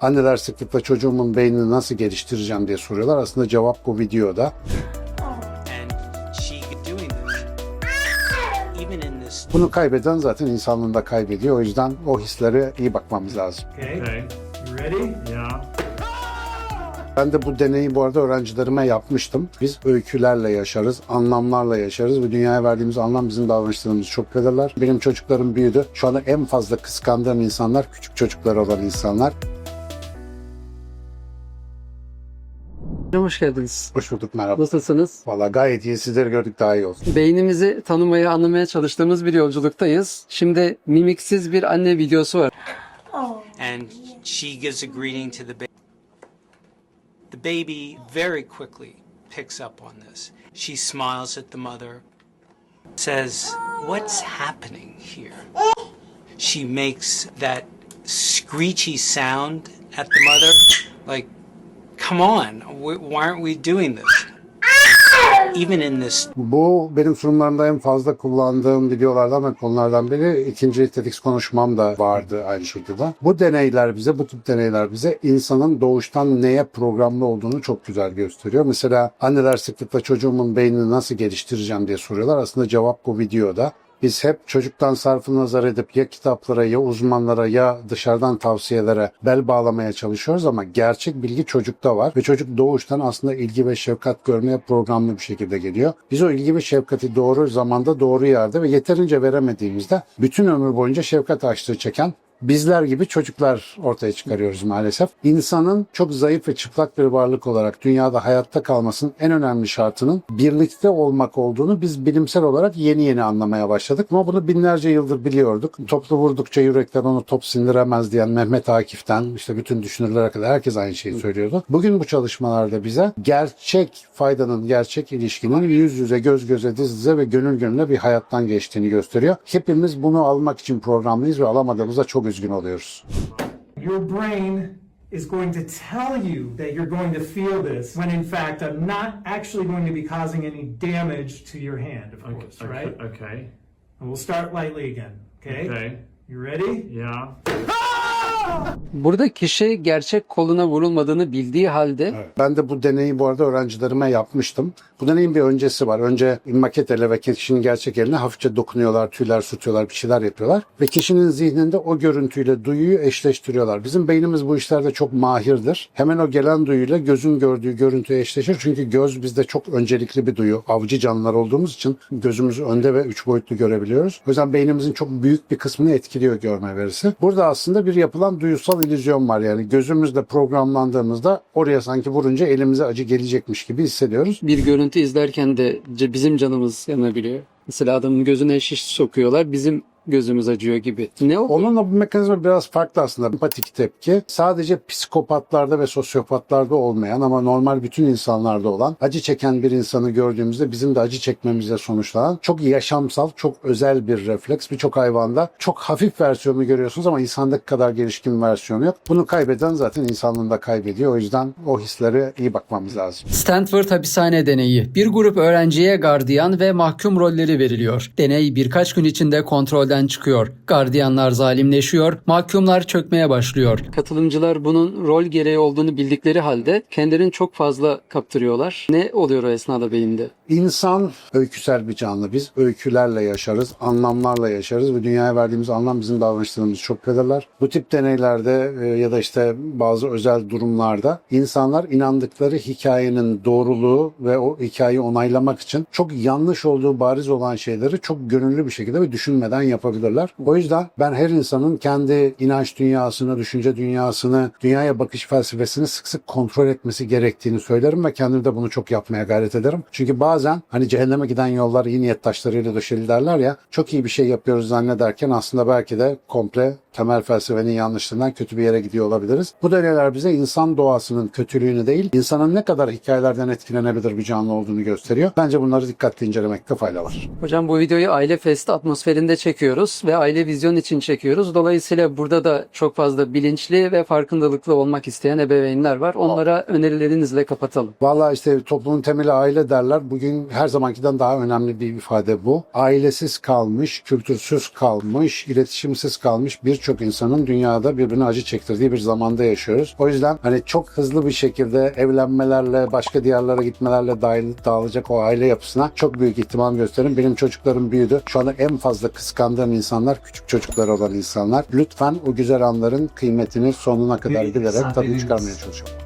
Anneler sıklıkla çocuğumun beynini nasıl geliştireceğim diye soruyorlar. Aslında cevap bu videoda. Bunu kaybeden zaten insanlığında kaybediyor. O yüzden o hislere iyi bakmamız lazım. Okay. Ready? Yeah. Ben de bu deneyi bu arada öğrencilerime yapmıştım. Biz öykülerle yaşarız, anlamlarla yaşarız ve dünyaya verdiğimiz anlam bizim davranışlarımızı çok belirler. Benim çocuklarım büyüdü. Şu anda en fazla kıskandığım insanlar küçük çocuklar olan insanlar. Hocam hoş geldiniz. Hoş bulduk merhaba. Nasılsınız? Valla gayet iyi. Sizleri gördük daha iyi olsun. Beynimizi tanımaya, anlamaya çalıştığımız bir yolculuktayız. Şimdi mimiksiz bir anne videosu var. and she gives a greeting to the baby the baby very quickly picks up on this she smiles at the mother says what's happening here she makes that screechy sound at the mother like come on wh- why aren't we doing this even in this Bu benim sunumlarımda en fazla kullandığım videolardan ve konulardan biri. ikinci TEDx konuşmam da vardı aynı şekilde. Bu deneyler bize, bu tip deneyler bize insanın doğuştan neye programlı olduğunu çok güzel gösteriyor. Mesela anneler sıklıkla çocuğumun beynini nasıl geliştireceğim diye soruyorlar. Aslında cevap bu videoda. Biz hep çocuktan sarfı nazar edip ya kitaplara ya uzmanlara ya dışarıdan tavsiyelere bel bağlamaya çalışıyoruz ama gerçek bilgi çocukta var ve çocuk doğuştan aslında ilgi ve şefkat görmeye programlı bir şekilde geliyor. Biz o ilgi ve şefkati doğru zamanda doğru yerde ve yeterince veremediğimizde bütün ömür boyunca şefkat açlığı çeken bizler gibi çocuklar ortaya çıkarıyoruz maalesef. İnsanın çok zayıf ve çıplak bir varlık olarak dünyada hayatta kalmasının en önemli şartının birlikte olmak olduğunu biz bilimsel olarak yeni yeni anlamaya başladık. Ama bunu binlerce yıldır biliyorduk. Toplu vurdukça yürekten onu top sindiremez diyen Mehmet Akif'ten işte bütün düşünürlere kadar herkes aynı şeyi söylüyordu. Bugün bu çalışmalarda bize gerçek faydanın, gerçek ilişkinin yüz yüze, göz göze, diz dize ve gönül gönüle bir hayattan geçtiğini gösteriyor. Hepimiz bunu almak için programlıyız ve alamadığımızda çok üzgün oluyoruz. Your brain is going to tell you that you're going to feel this when in fact I'm not actually going to be causing any damage to your hand, of course, Okay. right? Okay. And we'll start lightly again. Okay? Okay. You ready? Yeah. Ah! Burada kişi gerçek koluna vurulmadığını bildiği halde Ben de bu deneyi bu arada öğrencilerime yapmıştım. Bu deneyin bir öncesi var. Önce maket ele ve kişinin gerçek eline hafifçe dokunuyorlar, tüyler tutuyorlar, bir şeyler yapıyorlar. Ve kişinin zihninde o görüntüyle duyuyu eşleştiriyorlar. Bizim beynimiz bu işlerde çok mahirdir. Hemen o gelen duyuyla gözün gördüğü görüntüye eşleşir. Çünkü göz bizde çok öncelikli bir duyu. Avcı canlılar olduğumuz için gözümüzü önde ve üç boyutlu görebiliyoruz. O yüzden beynimizin çok büyük bir kısmını etkiliyor görme verisi. Burada aslında bir yapılan duyusal illüzyon var. Yani gözümüzle programlandığımızda oraya sanki vurunca elimize acı gelecekmiş gibi hissediyoruz. bir görüntü izlerken de bizim canımız yanabiliyor. Mesela adamın gözüne şiş sokuyorlar, bizim gözümüz acıyor gibi. Ne o? Onunla bu mekanizma biraz farklı aslında. Empatik tepki sadece psikopatlarda ve sosyopatlarda olmayan ama normal bütün insanlarda olan acı çeken bir insanı gördüğümüzde bizim de acı çekmemizle sonuçlanan çok yaşamsal, çok özel bir refleks. Birçok hayvanda çok hafif versiyonunu görüyorsunuz ama insandaki kadar gelişkin versiyonu yok. Bunu kaybeden zaten insanlığında kaybediyor. O yüzden o hislere iyi bakmamız lazım. Stanford hapishane deneyi. Bir grup öğrenciye gardiyan ve mahkum rolleri veriliyor. Deney birkaç gün içinde kontrolden çıkıyor. Gardiyanlar zalimleşiyor, mahkumlar çökmeye başlıyor. Katılımcılar bunun rol gereği olduğunu bildikleri halde kendilerini çok fazla kaptırıyorlar. Ne oluyor o esnada beyinde? İnsan öyküsel bir canlı. Biz öykülerle yaşarız, anlamlarla yaşarız ve dünyaya verdiğimiz anlam bizim davranışlarımızı çok belirler. Bu tip deneylerde e, ya da işte bazı özel durumlarda insanlar inandıkları hikayenin doğruluğu ve o hikayeyi onaylamak için çok yanlış olduğu bariz olan şeyleri çok gönüllü bir şekilde ve düşünmeden yapabilirler. O yüzden ben her insanın kendi inanç dünyasını, düşünce dünyasını, dünyaya bakış felsefesini sık sık kontrol etmesi gerektiğini söylerim ve kendim de bunu çok yapmaya gayret ederim. Çünkü bazen hani cehenneme giden yollar iyi niyet taşlarıyla döşeli derler ya çok iyi bir şey yapıyoruz zannederken aslında belki de komple temel felsefenin yanlışlığından kötü bir yere gidiyor olabiliriz. Bu deneyler bize insan doğasının kötülüğünü değil, insanın ne kadar hikayelerden etkilenebilir bir canlı olduğunu gösteriyor. Bence bunları dikkatli incelemekte fayda var. Hocam bu videoyu aile festi atmosferinde çekiyoruz ve aile vizyon için çekiyoruz. Dolayısıyla burada da çok fazla bilinçli ve farkındalıklı olmak isteyen ebeveynler var. Onlara önerilerinizle kapatalım. Vallahi işte toplumun temeli aile derler. Bugün her zamankiden daha önemli bir ifade bu. Ailesiz kalmış, kültürsüz kalmış, iletişimsiz kalmış birçok çok insanın dünyada birbirine acı çektirdiği bir zamanda yaşıyoruz. O yüzden hani çok hızlı bir şekilde evlenmelerle, başka diyarlara gitmelerle dahil, dağılacak o aile yapısına çok büyük ihtimam gösterin. Benim çocuklarım büyüdü. Şu anda en fazla kıskandığım insanlar küçük çocukları olan insanlar. Lütfen o güzel anların kıymetini sonuna kadar bilerek tadını çıkarmaya çalışalım.